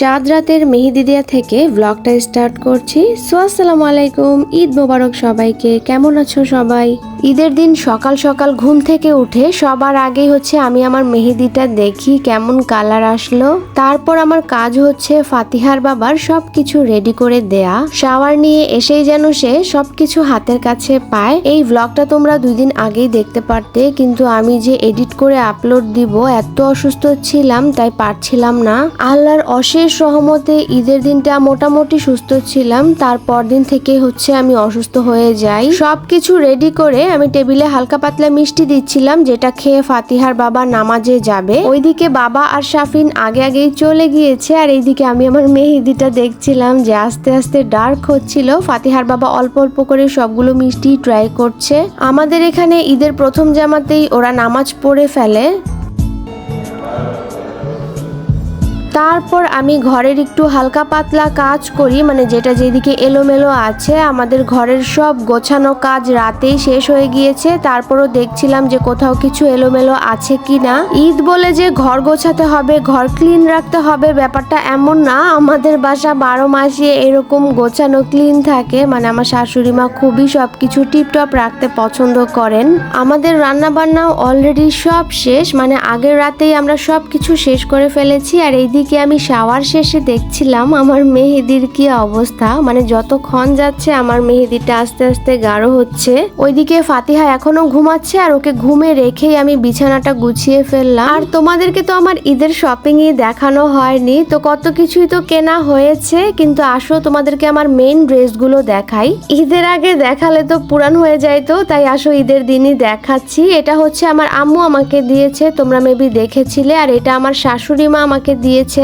চাঁদ রাতের মেহেদি দিয়া থেকে ব্লগটা স্টার্ট করছি। সো আসসালামু আলাইকুম। ঈদ মোবারক সবাইকে। কেমন আছো সবাই? ঈদের দিন সকাল সকাল ঘুম থেকে উঠে সবার আগে হচ্ছে আমি আমার মেহেদিটা দেখি, কেমন কালার আসলো। তারপর আমার কাজ হচ্ছে ফাতিহার বাবার সব কিছু রেডি করে দেয়া। শাওয়ার নিয়ে এসেই যেন সে সব কিছু হাতের কাছে পায়। এই ব্লগটা তোমরা দুই দিন আগেই দেখতে পারতে, কিন্তু আমি যে এডিট করে আপলোড দিব, এত অসুস্থ ছিলাম, তাই পারছিলাম না। আল্লাহর অশেষ সহমতে ঈদের দিনটা মোটামুটি সুস্থ ছিলাম। তারপর দিন থেকে হচ্ছে আমি অসুস্থ হয়ে যাই। সবকিছু রেডি করে আমি টেবিলে হালকা পাতলা মিষ্টি দিচ্ছিলাম, যেটা খেয়ে ফাতিহার বাবা নামাজে যাবে। ওইদিকে বাবা আর শাফিন আগে আগেই চলে গিয়েছে, আর এইদিকে আমি আমার মেহেদিটা দেখছিলাম যে আস্তে আস্তে ডার্ক হচ্ছিল। ফাতিহার বাবা অল্প অল্প করে সবগুলো মিষ্টি ট্রাই করছে। আমাদের এখানে ঈদের প্রথম জামাতেই ওরা নামাজ পড়ে ফেলে। তারপর আমি ঘরের একটু হালকা পাতলা কাজ করি মানে যেটা যেদিকে এলোমেলো আছে, আমাদের ঘরের সব গোছানো কাজ রাতেই শেষ হয়ে গিয়েছে। তারপরও দেখছিলাম যে কোথাও কিছু এলোমেলো আছে কি না ঈদ বলে যে ঘর গোছাতে হবে, ঘর ক্লিন রাখতে হবে, ব্যাপারটা এমন না। আমাদের বাসা বারো মাসে এরকম গোছানো ক্লিন থাকে মানে আমার শাশুড়ি মা খুবই সব কিছু টিপটপ রাখতে পছন্দ করেন। আমাদের রান্না বান্নাও অলরেডি সব শেষ মানে আগের রাতেই আমরা সব কিছু শেষ করে ফেলেছি, আর এইদিকে আমি শাওয়ার শেষে দেখছিলাম আমার মেহেদির কি অবস্থা। মানে যতক্ষণ যাচ্ছে আমার মেহেদিটা আস্তে আস্তে গাঢ় হচ্ছে। ওইদিকে ফাতিহা এখনও ঘুমাচ্ছে আর ওকে ঘুমে রেখেই আমি বিছানাটা গুছিয়ে ফেললাম। আর তোমাদেরকে তো আমার ঈদের শপিং ই দেখানো হয়নি, তো কত কিছুই তো কেনা হয়েছে, কিন্তু আসো তোমাদেরকে আমার মেইন ড্রেসগুলো দেখাই। ঈদের আগে দেখালে তো পুরান হয়ে যায় তো তাই আসো ঈদের দিনই দেখাচ্ছি। এটা হচ্ছে আমার আম্মু আমাকে দিয়েছে, তোমরা মেবি দেখেছিলে, আর এটা আমার শাশুড়ি মা আমাকে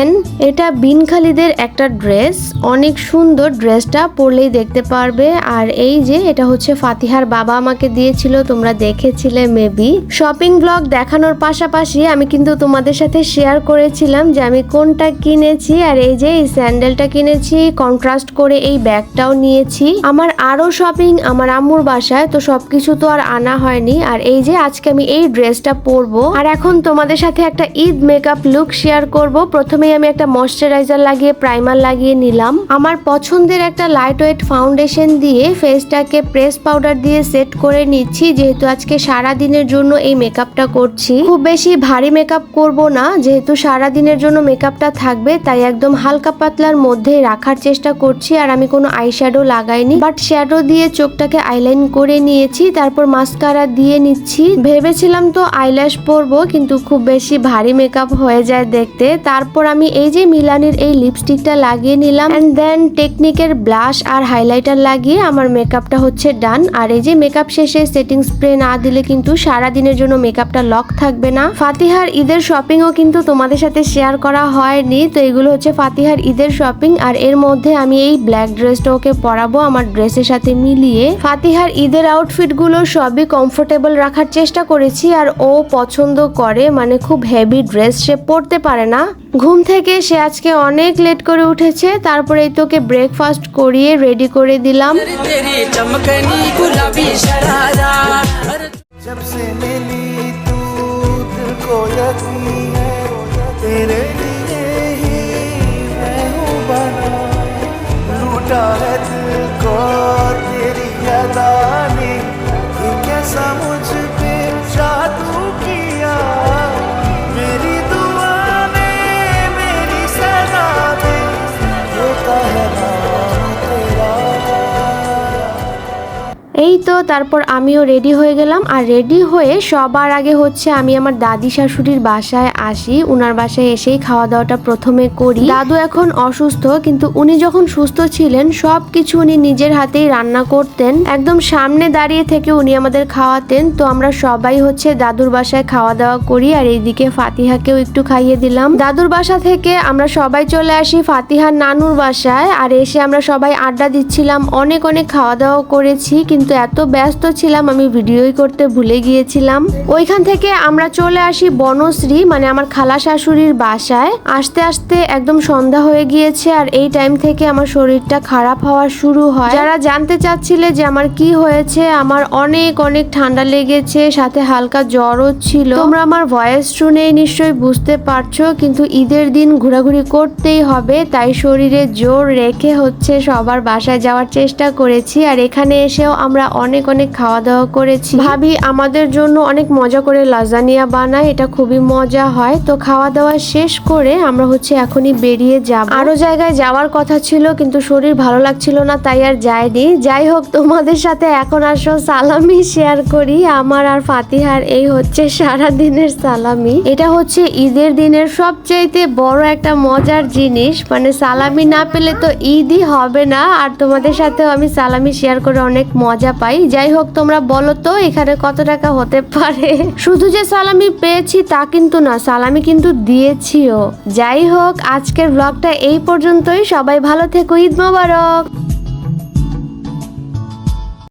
দিয়েছেন এটা বিন খালিদের একটা ড্রেস। অনেক সুন্দর ড্রেসটা পরলেই দেখতে পারবে। আর এই যে, এটা হচ্ছে ফাতিহার বাবা আমাকে দিয়েছিল, তোমরা দেখেছিলে মেবি। শপিং ব্লগ দেখানোর পাশাপাশি আমি কিন্তু তোমাদের সাথে শেয়ার করেছিলাম যে আমি কোনটা কিনেছি। আর এই যে, এই স্যান্ডেলটা কিনেছি, কন্ট্রাস্ট করে এই ব্যাগটাও নিয়েছি। আমার আরও শপিং আমার আম্মুর বাসায়, তো সবকিছু তো আর আনা হয়নি। আর এই যে, আজকে আমি এই ড্রেসটা পরবো। আর এখন তোমাদের সাথে একটা ঈদ মেকআপ লুক শেয়ার করব। প্রথমেই আমি একটা ময়শ্চারাইজার লাগিয়ে প্রাইমার লাগিয়ে নিলাম। আমার পছন্দের একটা লাইট ওয়েট ফাউন্ডেশন দিয়ে ফেসটাকে প্রেস পাউডার দিয়ে সেট করে নিচ্ছি, যেহেতু আজকে সারা দিনের জন্য এই মেকআপটা করছি। খুব বেশি ভারী মেকআপ করব না, যেহেতু সারা দিনের জন্য মেকআপটা থাকবে, তাই একদম হালকা পাতলার মধ্যে রাখার চেষ্টা করছি, আর আমি কোনো আই শ্যাডো লাগাইনি। বাট শ্যাডো দিয়ে চোখটাকে আইলাইন করে নিয়েছি, তারপর মাস্কারা দিয়ে নিচ্ছি। ভেবেছিলাম তো আইল্যাশ পরবো, কিন্তু খুব বেশি ভারী মেকআপ হয়ে যায় দেখতে। তারপর আমি এই যে মিলানির এই লিপস্টিকটা লাগিয়ে নিলাম অ্যান্ড দেন টেকনিকের ব্লাশ আর হাইলাইটার লাগিয়ে আমার মেকআপটা হচ্ছে ডান আর এই যে মেকআপ শেষে সেটিং স্প্রে না দিলে কিন্তু সারা দিনের জন্য মেকআপটা লক থাকবে না। ফাতিহার ঈদের শপিংও কিন্তু তোমাদের সাথে শেয়ার করা হয়নি। তো এগুলো হচ্ছে ফাতিহার ঈদের শপিং আর এর মধ্যে আমি এই ব্ল্যাক ড্রেসটা ওকে পরাবো আমার ড্রেসের সাথে মিলিয়ে। ফাতিহার ঈদের আউটফিটগুলো সবই কমফোর্টেবল রাখার চেষ্টা করেছি, আর ও পছন্দ করে মানে খুব হেভি ড্রেস সে পরতে পারে না। ঘুম থেকে সে আজকে অনেক লেট করে উঠেছে তারপরে এই তোকে ব্রেকফাস্ট করিয়ে রেডি করে দিলাম तेरी चमकनी गुलाबी शरारा जब से मिली तू दिल को यकीन है तेरे लिए ही मैं हूँ बना लूटा है তারপর আমিও রেডি হয়ে গেলাম। আর রেডি হয়ে সবার আগে হচ্ছে আমি আমার দাদি শাশুড়ির বাসায় আসি। উনার বাসায় এসেই খাওয়া দাওয়াটা প্রথমে করি। দাদু এখন অসুস্থ, কিন্তু উনি যখন সুস্থ ছিলেন সব কিছু উনি নিজের হাতেই রান্না করতেন। একদম সামনে দাঁড়িয়ে থেকে উনি আমাদের খাওয়াতেন। তো আমরা সবাই হচ্ছে দাদুর বাসায় খাওয়া দাওয়া করি। আর এইদিকে ফাতিহাকেও একটু খাইয়ে দিলাম। দাদুর বাসা থেকে আমরা সবাই চলে আসি ফাতিহার নানুর বাসায়। আর এসে আমরা সবাই আড্ডা দিচ্ছিলাম। অনেক অনেক খাওয়া দাওয়া করেছি, কিন্তু এত ব্যস্ত ছিলাম, আমি ভিডিওই করতে ভুলে গিয়েছিলাম। ওইখান থেকে আমরা চলে আসি বনশ্রী মানে আমার খালা শাশুড়ির বাসায়। আসতে আসতে একদম সন্ধ্যা হয়ে গিয়েছে আর এই টাইম থেকে আমার শরীরটা খারাপ হওয়া শুরু হয়। যারা জানতে চাচ্ছিলে যে আমার কি হয়েছে, আমার অনেক অনেক ঠান্ডা লেগেছে, সাথে হালকা জ্বরও ছিল। তোমরা আমার ভয়েস শুনেই নিশ্চয়ই বুঝতে পারছ, কিন্তু ঈদের দিন ঘোরাঘুরি করতেই হবে, তাই শরীরে জোর রেখে হচ্ছে সবার বাসায় যাওয়ার চেষ্টা করেছি। আর এখানে এসেও আমরা অনেক অনেক অনেক খাওয়া দাওয়া করেছি। ভাবি আমাদের জন্য অনেক মজা করে লাজানিয়া বানায়, এটা খুবই মজা হয়। তো খাওয়া দাওয়া শেষ করে আমরা হচ্ছে এখনই বেরিয়ে যাব। আরও জায়গায় যাওয়ার কথা ছিল, কিন্তু শরীর ভালো লাগছিল না, তাই আর যাইনি। যাই হোক, তোমাদের সাথে এখন আসো সালামি শেয়ার করি। আমার আর ফাতিহার এই হচ্ছে সারা দিনের সালামি। এটা হচ্ছে ঈদের দিনের সবচাইতে বড় একটা মজার জিনিস। মানে সালামি না পেলে তো ঈদই হবে না। আর তোমাদের সাথেও আমি সালামি শেয়ার করে অনেক মজা পাই। যাই হোক তোমরা বলো তো, এখানে কত টাকা হতে পারে? শুধু যে সালামি পেয়েছি তা কিন্তু না, সালামি কিন্তু দিয়েছিও। যাই হোক, আজকের ব্লগটা এই পর্যন্তই। সবাই ভালো থেকো, ঈদ মোবারক!